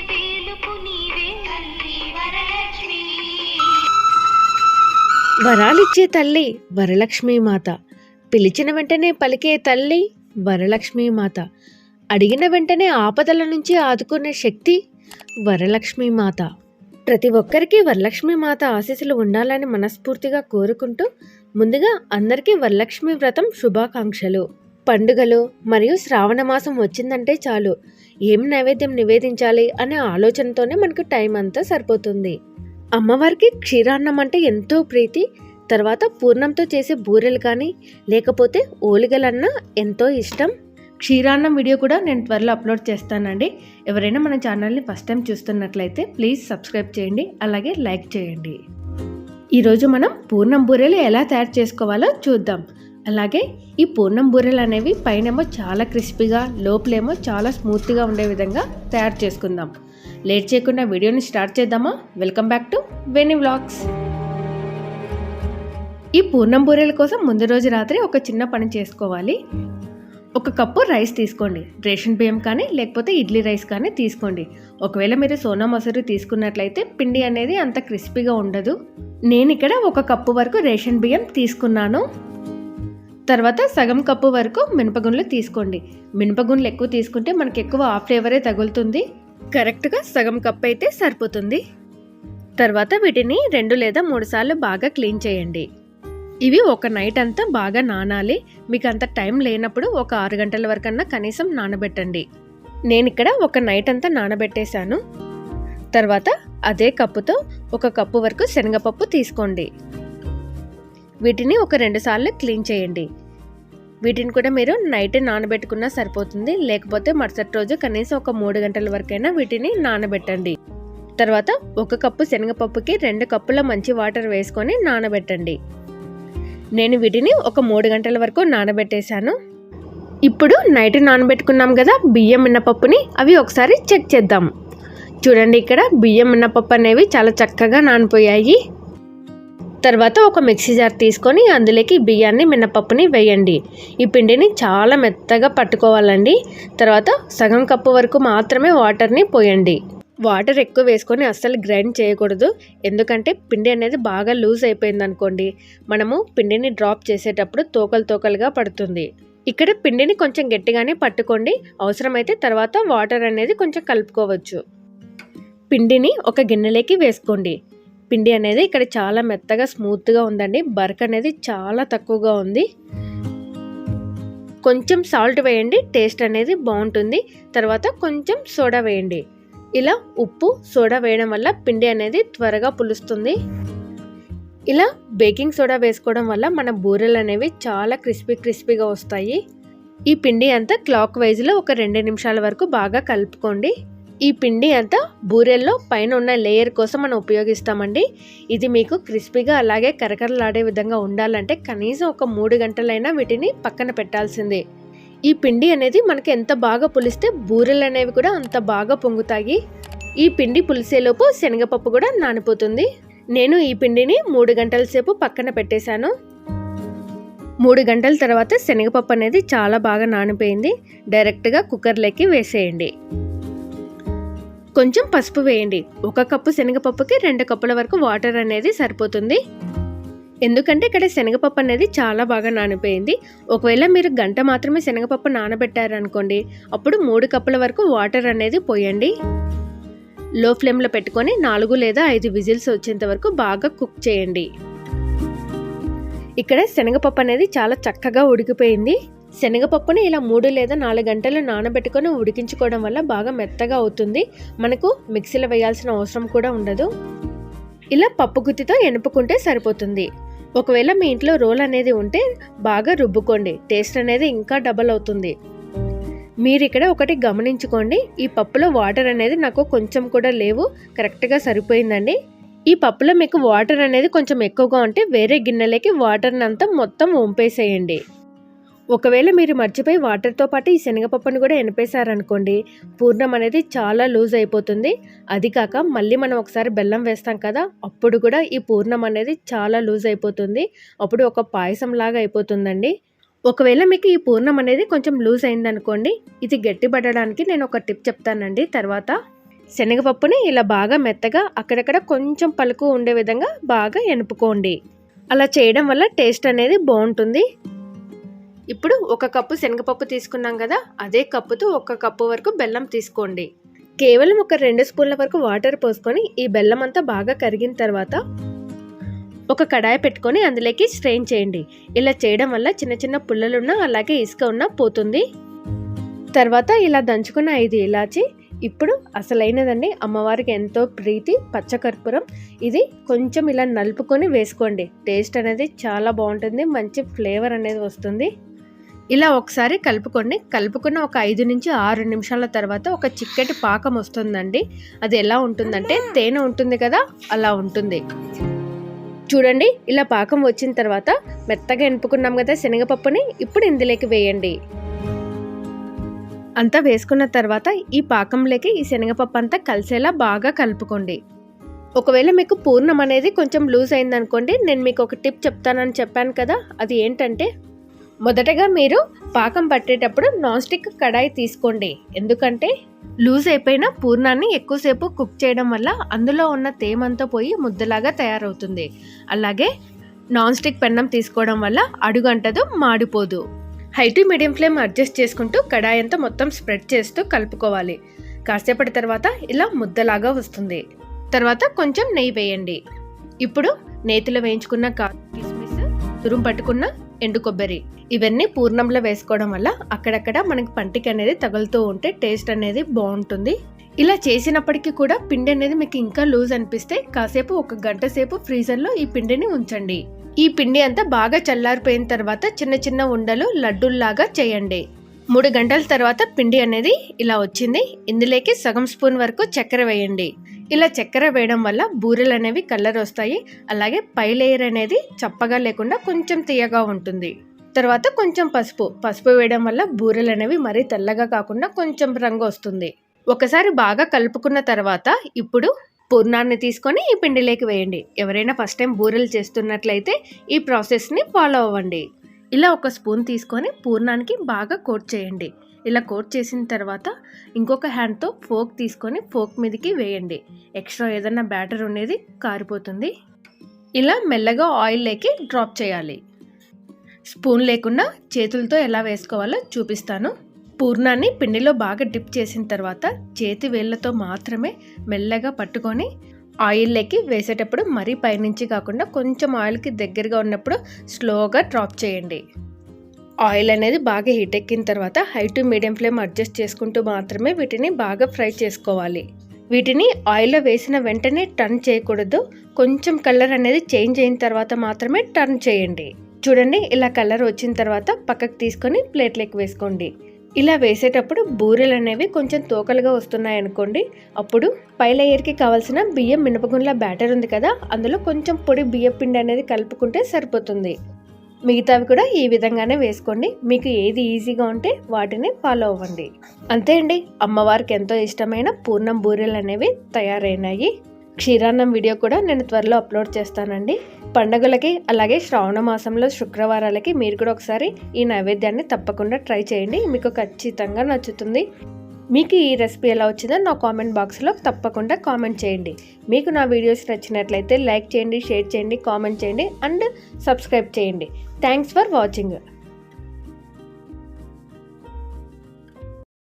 వేలుపు నీవే తల్లి వరలక్ష్మి. వరాలిచ్చే తల్లి వరలక్ష్మీ మాత. పిలిచిన వెంటనే పలికే తల్లి వరలక్ష్మీ మాత. అడిగిన వెంటనే ఆపదల నుంచి ఆదుకునే శక్తి వరలక్ష్మీ మాత. ప్రతి ఒక్కరికి వరలక్ష్మీ మాత ఆశీస్సులు ఉండాలని మనస్ఫూర్తిగా కోరుకుంటూ ముందుగా అందరికీ వరలక్ష్మి వ్రతం శుభాకాంక్షలు. పండుగలు మరియు శ్రావణ మాసం వచ్చిందంటే చాలు. ఏం నైవేద్యం నివేదించాలి అనే ఆలోచనతోనే మనకు టైం అంతా సరిపోతుంది. అమ్మవారికి క్షీరాన్నం అంటే ఎంతో ప్రీతి. తర్వాత పూర్ణంతో చేసే బూరెలు కానీ లేకపోతే ఓలిగలన్నా ఎంతో ఇష్టం. క్షీరాన్నం వీడియో కూడా నేను త్వరలో అప్లోడ్ చేస్తానండి. ఎవరైనా మన ఛానల్ని ఫస్ట్ టైం చూస్తున్నట్లయితే ప్లీజ్ సబ్స్క్రైబ్ చేయండి అలాగే లైక్ చేయండి. ఈరోజు మనం పూర్ణం బూరెలు ఎలా తయారు చేసుకోవాలో చూద్దాం. అలాగే ఈ పూర్ణం బూరెలు అనేవి పైనేమో చాలా క్రిస్పీగా లోపలేమో చాలా స్మూత్గా ఉండే విధంగా తయారు చేసుకుందాం. లేట్ చేయకుండా వీడియోని స్టార్ట్ చేద్దామా? Welcome back to Veni vlogs. ఈ పూర్ణం బూరెల కోసం ముందు రోజు రాత్రి ఒక చిన్న పని చేసుకోవాలి. ఒక కప్పు రైస్ తీసుకోండి. రేషన్ బియ్యం కానీ లేకపోతే ఇడ్లీ రైస్ కానీ తీసుకోండి. ఒకవేళ మీరు సోనా మసూరి తీసుకున్నట్లయితే పిండి అనేది అంత క్రిస్పీగా ఉండదు. నేను ఇక్కడ ఒక కప్పు వరకు రేషన్ బియ్యం తీసుకున్నాను. తర్వాత సగం కప్పు వరకు మినపగుండ్లు తీసుకోండి. మినపగుండ్లు ఎక్కువ తీసుకుంటే మనకి ఎక్కువ ఆ ఫ్లేవరే తగులుతుంది. కరెక్ట్గా సగం కప్పు అయితే సరిపోతుంది. తర్వాత వీటిని రెండు లేదా మూడు సార్లు బాగా క్లీన్ చేయండి. ఇవి ఒక నైట్ అంతా బాగా నానాలి. మీకు అంత టైం లేనప్పుడు ఒక ఆరు గంటల వరకన్నా కనీసం నానబెట్టండి. నేను ఇక్కడ ఒక నైట్ అంతా నానబెట్టేశాను. తర్వాత అదే కప్పుతో ఒక కప్పు వరకు శనగపప్పు తీసుకోండి. వీటిని ఒక రెండు సార్లు క్లీన్ చేయండి. వీటిని కూడా మీరు నైట్ నానబెట్టుకున్నా సరిపోతుంది. లేకపోతే మరుసటి రోజు కనీసం ఒక మూడు గంటల వరకైనా వీటిని నానబెట్టండి. తర్వాత ఒక కప్పు శనగపప్పుకి రెండు కప్పుల మంచి వాటర్ వేసుకొని నానబెట్టండి. నేను వీటిని ఒక మూడు గంటల వరకు నానబెట్టేశాను. ఇప్పుడు నైట్ నానబెట్టుకున్నాం కదా బియ్యం మిన్నపప్పుని అవి ఒకసారి చెక్ చేద్దాం. చూడండి ఇక్కడ బియ్యం మిన్నపప్పు అనేవి చాలా చక్కగా నానిపోయాయి. తర్వాత ఒక మిక్సీ జార్ తీసుకొని అందులోకి బియ్యాన్ని మినపప్పుని వేయండి. ఈ పిండిని చాలా మెత్తగా పట్టుకోవాలండి. తర్వాత సగం కప్పు వరకు మాత్రమే వాటర్ని పోయండి. వాటర్ ఎక్కువ వేసుకొని అస్సలు గ్రైండ్ చేయకూడదు. ఎందుకంటే పిండి అనేది బాగా లూజ్ అయిపోయింది అనుకోండి మనము పిండిని డ్రాప్ చేసేటప్పుడు తోకలు తోకలుగా పడుతుంది. ఇక్కడ పిండిని కొంచెం గట్టిగానే పట్టుకోండి. అవసరమైతే తర్వాత వాటర్ అనేది కొంచెం కలుపుకోవచ్చు. పిండిని ఒక గిన్నెలోకి వేసుకోండి. పిండి అనేది ఇక్కడ చాలా మెత్తగా స్మూత్గా ఉందండి. బర్క్ అనేది చాలా తక్కువగా ఉంది. కొంచెం సాల్ట్ వేయండి టేస్ట్ అనేది బాగుంటుంది. తర్వాత కొంచెం సోడా వేయండి. ఇలా ఉప్పు సోడా వేయడం వల్ల పిండి అనేది త్వరగా పులుస్తుంది. ఇలా బేకింగ్ సోడా వేసుకోవడం వల్ల మన బూరెలు అనేవి చాలా క్రిస్పీ క్రిస్పీగా వస్తాయి. ఈ పిండి అంతా క్లాక్ వైజ్లో ఒక రెండు నిమిషాల వరకు బాగా కలుపుకోండి. ఈ పిండి అంతా బూరెల్లో పైన ఉన్న లేయర్ కోసం మనం ఉపయోగిస్తామండి. ఇది మీకు క్రిస్పీగా అలాగే కరకరలాడే విధంగా ఉండాలంటే కనీసం ఒక మూడు గంటలైనా వీటిని పక్కన పెట్టాల్సిందే. ఈ పిండి అనేది మనకి ఎంత బాగా పులిస్తే బూరెలు అనేవి కూడా అంత బాగా పొంగుతాయి. ఈ పిండి పులిసేలోపు శనగపప్పు కూడా నానిపోతుంది. నేను ఈ పిండిని మూడు గంటల సేపు పక్కన పెట్టేశాను. మూడు గంటల తర్వాత శనగపప్పు అనేది చాలా బాగా నానిపోయింది. డైరెక్ట్గా కుక్కర్లోకి వేసేయండి. కొంచెం పసుపు వేయండి. ఒక కప్పు శనగపప్పుకి రెండు కప్పుల వరకు వాటర్ అనేది సరిపోతుంది. ఎందుకంటే ఇక్కడ శనగపప్పు అనేది చాలా బాగా నానిపోయింది. ఒకవేళ మీరు గంట మాత్రమే శనగపప్పు నానబెట్టారనుకోండి అప్పుడు మూడు కప్పుల వరకు వాటర్ అనేది పోయండి. లో ఫ్లేమ్లో పెట్టుకొని నాలుగు లేదా ఐదు విజిల్స్ వచ్చేంత వరకు బాగా కుక్ చేయండి. ఇక్కడ శనగపప్పు అనేది చాలా చక్కగా ఉడికిపోయింది. శనగపప్పుని ఇలా మూడు లేదా నాలుగు గంటలు నానబెట్టుకొని ఉడికించుకోవడం వల్ల బాగా మెత్తగా అవుతుంది. మనకు మిక్సీలో వేయాల్సిన అవసరం కూడా ఉండదు. ఇలా పప్పు గుత్తితో ఎనుపుకుంటే సరిపోతుంది. ఒకవేళ మీ ఇంట్లో రోల్ అనేది ఉంటే బాగా రుబ్బుకోండి. టేస్ట్ అనేది ఇంకా డబల్ అవుతుంది. మీరు ఇక్కడ ఒకటి గమనించుకోండి. ఈ పప్పులో వాటర్ అనేది నాకు కొంచెం కూడా లేవు. కరెక్ట్గా సరిపోయిందండి. ఈ పప్పులో మీకు వాటర్ అనేది కొంచెం ఎక్కువగా ఉంటే వేరే గిన్నెలకి వాటర్ని అంతా మొత్తం వంపేసేయండి. ఒకవేళ మీరు మర్చిపోయి వాటర్తో పాటు ఈ శనగపప్పును కూడా ఎనిపేశారనుకోండి పూర్ణం అనేది చాలా లూజ్ అయిపోతుంది. అది కాక మళ్ళీ మనం ఒకసారి బెల్లం వేస్తాం కదా అప్పుడు కూడా ఈ పూర్ణం అనేది చాలా లూజ్ అయిపోతుంది. అప్పుడు ఒక పాయసం లాగా అయిపోతుందండి. ఒకవేళ మీకు ఈ పూర్ణం అనేది కొంచెం లూజ్ అయిందనుకోండి ఇది గట్టిపడడానికి నేను ఒక టిప్ చెప్తానండి. తర్వాత శనగపప్పుని ఇలా బాగా మెత్తగా అక్కడక్కడ కొంచెం పలుకు ఉండే విధంగా బాగా ఎనుపుకోండి. అలా చేయడం వల్ల టేస్ట్ అనేది బాగుంటుంది. ఇప్పుడు ఒక కప్పు శనగపప్పు తీసుకున్నాం కదా అదే కప్పుతో ఒక కప్పు వరకు బెల్లం తీసుకోండి. కేవలం ఒక రెండు స్పూన్ల వరకు వాటర్ పోసుకొని ఈ బెల్లం అంతా బాగా కరిగిన తర్వాత ఒక కడాయి పెట్టుకొని అందులోకి స్ట్రెయిన్ చేయండి. ఇలా చేయడం వల్ల చిన్న చిన్న పుల్లలున్నా అలాగే ఇసుక ఉన్నా పోతుంది. తర్వాత ఇలా దంచుకున్న ఐదు ఇలాచి ఇప్పుడు అసలైనదండి అమ్మవారికి ఎంతో ప్రీతి పచ్చకర్పూరం. ఇది కొంచెం ఇలా నలుపుకొని వేసుకోండి. టేస్ట్ అనేది చాలా బాగుంటుంది మంచి ఫ్లేవర్ అనేది వస్తుంది. ఇలా ఒకసారి కలుపుకోండి. కలుపుకున్న ఒక ఐదు నుంచి ఆరు నిమిషాల తర్వాత ఒక చిక్కటి పాకం వస్తుందండి. అది ఎలా ఉంటుందంటే తేనె ఉంటుంది కదా అలా ఉంటుంది. చూడండి ఇలా పాకం వచ్చిన తర్వాత మెత్తగా ఎనుపుకున్నాం కదా శనగపప్పుని ఇప్పుడు ఇందులోకి వేయండి. అంతా వేసుకున్న తర్వాత ఈ పాకంలోకి ఈ శనగపప్పు అంతా కలిసేలా బాగా కలుపుకోండి. ఒకవేళ మీకు పూర్ణం అనేది కొంచెం లూజ్ అయిందనుకోండి నేను మీకు ఒక టిప్ చెప్తానని చెప్పాను కదా అది ఏంటంటే మొదటగా మీరు పాకం పట్టేటప్పుడు నాన్ స్టిక్ కడాయి తీసుకోండి. ఎందుకంటే లూజ్ అయిపోయిన పూర్ణాన్ని ఎక్కువసేపు కుక్ చేయడం వల్ల అందులో ఉన్న తేమంతా పోయి ముద్దలాగా తయారవుతుంది. అలాగే నాన్ స్టిక్ పెన్నం తీసుకోవడం వల్ల అడుగంటదు మాడిపోదు. High to medium flame adjust చేసుకుంటూ కడాయి అంతా మొత్తం స్ప్రెడ్ చేస్తూ కలుపుకోవాలి. కాసేపటి తర్వాత ఇలా ముద్దలాగా వస్తుంది. తర్వాత కొంచెం నెయ్యి వేయండి. ఇప్పుడు నేతిలో వేయించుకున్న కా తురుము పట్టుకున్న ఎండు కొబ్బరి. ఇవన్నీ పూర్ణంలో వేసుకోవడం వల్ల అక్కడక్కడ మనకి పంటికి అనేది తగులుతూ ఉంటే టేస్ట్ అనేది బాగుంటుంది. ఇలా చేసినప్పటికీ కూడా పిండి అనేది మీకు ఇంకా లూజ్ అనిపిస్తే కాసేపు ఒక గంట సేపు ఫ్రీజర్లో ఈ పిండిని ఉంచండి. ఈ పిండి అంతా బాగా చల్లారిపోయిన తర్వాత చిన్న చిన్న ఉండలు లడ్డూల్లాగా చేయండి. మూడు గంటల తర్వాత పిండి అనేది ఇలా వచ్చింది. ఇందులోకి సగం స్పూన్ వరకు చక్కెర వేయండి. ఇలా చక్కెర వేయడం వల్ల బూరెలు అనేవి కలర్ వస్తాయి. అలాగే పై లేయర్ అనేది చప్పగా లేకుండా కొంచెం తీయగా ఉంటుంది. తర్వాత కొంచెం పసుపు. పసుపు వేయడం వల్ల బూరెలు అనేవి మరీ తెల్లగా కాకుండా కొంచెం రంగు వస్తుంది. ఒకసారి బాగా కలుపుకున్న తర్వాత ఇప్పుడు పూర్ణాన్ని తీసుకొని ఈ పిండిలోకి వేయండి. ఎవరైనా ఫస్ట్ టైం బూరెలు చేస్తున్నట్లయితే ఈ ప్రాసెస్ని ఫాలో అవ్వండి. ఇలా ఒక స్పూన్ తీసుకొని పూర్ణానికి బాగా కోట్ చేయండి. ఇలా కోట్ చేసిన తర్వాత ఇంకొక హ్యాండ్తో ఫోక్ తీసుకొని ఫోక్ మీదకి వేయండి. ఎక్స్ట్రా ఏదైనా బ్యాటర్ ఉండేది కారిపోతుంది. ఇలా మెల్లగా ఆయిల్ లేకి డ్రాప్ చేయాలి. స్పూన్ లేకుండా చేతులతో ఎలా వేసుకోవాలో చూపిస్తాను. పూర్ణాన్ని పిండిలో బాగా డిప్ చేసిన తర్వాత చేతి వేళ్ళతో మాత్రమే మెల్లగా పట్టుకొని ఆయిల్లోకి వేసేటప్పుడు మరీ పైనుంచి కాకుండా కొంచెం ఆయిల్కి దగ్గరగా ఉన్నప్పుడు స్లోగా డ్రాప్ చేయండి. ఆయిల్ అనేది బాగా హీట్ ఎక్కిన తర్వాత high to medium flame adjust చేసుకుంటూ మాత్రమే వీటిని బాగా ఫ్రై చేసుకోవాలి. వీటిని ఆయిల్లో వేసిన వెంటనే టర్న్ చేయకూడదు. కొంచెం కలర్ అనేది చేంజ్ అయిన తర్వాత మాత్రమే టర్న్ చేయండి. చూడండి ఇలా కలర్ వచ్చిన తర్వాత పక్కకు తీసుకొని ప్లేట్లోకి వేసుకోండి. ఇలా వేసేటప్పుడు బూరెలు అనేవి కొంచెం తోకలుగా వస్తున్నాయి అనుకోండి. అప్పుడు పై లేయర్కి కావాల్సిన బియ్యం మినపగుండ్ల బ్యాటర్ ఉంది కదా అందులో కొంచెం పొడి బియ్యం పిండి అనేది కలుపుకుంటే సరిపోతుంది. మిగతావి కూడా ఈ విధంగానే వేసుకోండి. మీకు ఏది ఈజీగా ఉంటే వాటిని ఫాలో అవ్వండి. అంతే అండి. అమ్మవారికి ఎంతో ఇష్టమైన పూర్ణం బూరెలు అనేవి తయారైనాయి. క్షీరాన్నం వీడియో కూడా నేను త్వరలో అప్లోడ్ చేస్తానండి. పండగలకి అలాగే శ్రావణ మాసంలో శుక్రవారాలకి మీరు కూడా ఒకసారి ఈ నైవేద్యాన్ని తప్పకుండా ట్రై చేయండి. మీకు ఖచ్చితంగా నచ్చుతుంది. మీకు ఈ రెసిపీ ఎలా వచ్చిందో నా కామెంట్ బాక్స్లో తప్పకుండా కామెంట్ చేయండి. మీకు నా వీడియోస్ నచ్చినట్లయితే లైక్ చేయండి షేర్ చేయండి కామెంట్ చేయండి అండ్ సబ్స్క్రైబ్ చేయండి. Thanks for watching.